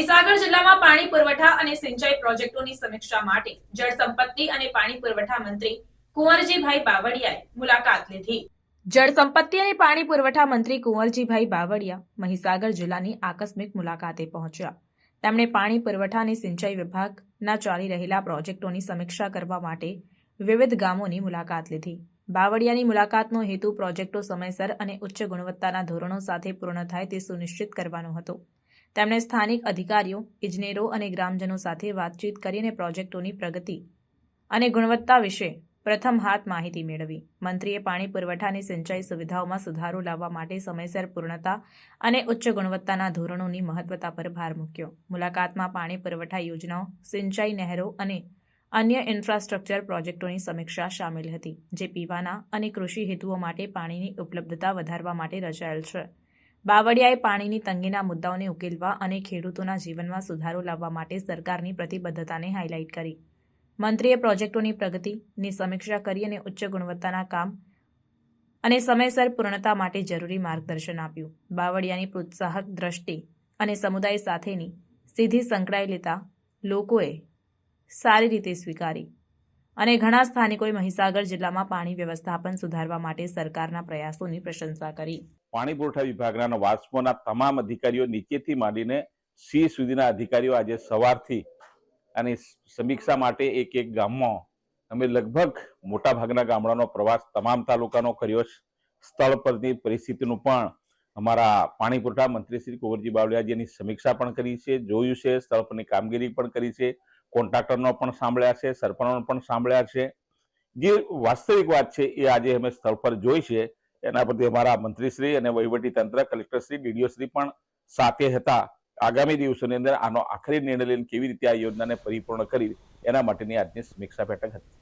મહીસાગર જિલ્લામાં પાણી પુરવઠા અને સિંચાઈ પ્રોજેક્ટોની સમીક્ષા માટે જળ સંપત્તિ અને પાણી પુરવઠા મંત્રી કુંવરજીભાઈ બાવળિયાએ મુલાકાત લીધી. જળ સંપત્તિ અને પાણી પુરવઠા મંત્રી કુંવરજીભાઈ બાવળિયા મહીસાગર જિલ્લાની આકસ્મિક મુલાકાતે પહોંચ્યા. તેમણે પાણી પુરવઠા અને સિંચાઈ વિભાગના ચાલી રહેલા પ્રોજેક્ટોની સમીક્ષા કરવા માટે વિવિધ ગામોની મુલાકાત લીધી. બાવળિયાની મુલાકાતનો હેતુ પ્રોજેક્ટો સમયસર અને ઉચ્ચ ગુણવત્તાના ધોરણો સાથે પૂર્ણ થાય તે સુનિશ્ચિત કરવાનો હતો. તેમણે સ્થાનિક અધિકારીઓ, ઇજનેરો અને ગ્રામજનો સાથે વાતચીત કરીને પ્રોજેક્ટોની પ્રગતિ અને ગુણવત્તા વિશે પ્રથમ હાથ માહિતી મેળવી. મંત્રીએ પાણી પુરવઠાની સિંચાઈ સુવિધાઓમાં સુધારો લાવવા માટે સમયસર પૂર્ણતા અને ઉચ્ચ ગુણવત્તાના ધોરણોની મહત્વતા પર ભાર મૂક્યો. મુલાકાતમાં પાણી પુરવઠા યોજનાઓ, સિંચાઈ નહેરો અને અન્ય ઇન્ફ્રાસ્ટ્રક્ચર પ્રોજેક્ટોની સમીક્ષા સામેલ હતી, જે પીવાના અને કૃષિ હેતુઓ માટે પાણીની ઉપલબ્ધતા વધારવા માટે રચાયેલ છે. બાવળિયાએ પાણીની તંગીના મુદ્દાઓને ઉકેલવા અને ખેડૂતોના જીવનમાં સુધારો લાવવા માટે સરકારની પ્રતિબદ્ધતાને હાઇલાઇટ કરી. મંત્રીએ પ્રોજેક્ટોની પ્રગતિની સમીક્ષા કરી અને ઉચ્ચ ગુણવત્તાના કામ અને સમયસર પૂર્ણતા માટે જરૂરી માર્ગદર્શન આપ્યું. બાવળિયાની પ્રોત્સાહક દ્રષ્ટિ અને સમુદાય સાથેની સીધી સંકળાયેલતા લોકોએ સારી રીતે સ્વીકારી. અને ઘણા સ્થાનિકોએ મહીસાગર જિલ્લામાં પાણી વ્યવસ્થાપન સુધારવા માટે સરકારના પ્રયાસોની પ્રશંસા કરી. પાણી પુરવઠા વિભાગના વાસ્મોના તમામ અધિકારીઓ નીચેથી માંડીને સી સુધીના અધિકારીઓ આજે સવારથી અને સમીક્ષા માટે એક એક ગામમાં અમે લગભગ મોટા ભાગના ગામડાનો પ્રવાસ તમામ તાલુકાનો કર્યો સ્થળ પરની પરિસ્થિતિનું પણ અમારા પાણી પુરવઠા મંત્રી શ્રી કુંવરજી બાવળિયાજીની સમીક્ષા પણ કરી છે, જોયું છે, સ્થળ પરની કામગીરી પણ કરી છે. કોન્ટ્રાક્ટરનો પણ સાંભળ્યા છે, સરપંચનો પણ સાંભળ્યા છે. જે વાસ્તવિક વાત છે એ આજે અમે સ્થળ પર જોઈ છે, એના પરથી અમારા મંત્રીશ્રી અને વહીવટી તંત્ર, કલેક્ટરશ્રી, ડીડીઓશ્રી પણ સાથે હતા. આગામી દિવસોની અંદર આનો આખરી નિર્ણય લઈને કેવી રીતે આ યોજનાને પરિપૂર્ણ કરી, એના માટેની આજની સમીક્ષા બેઠક હતી.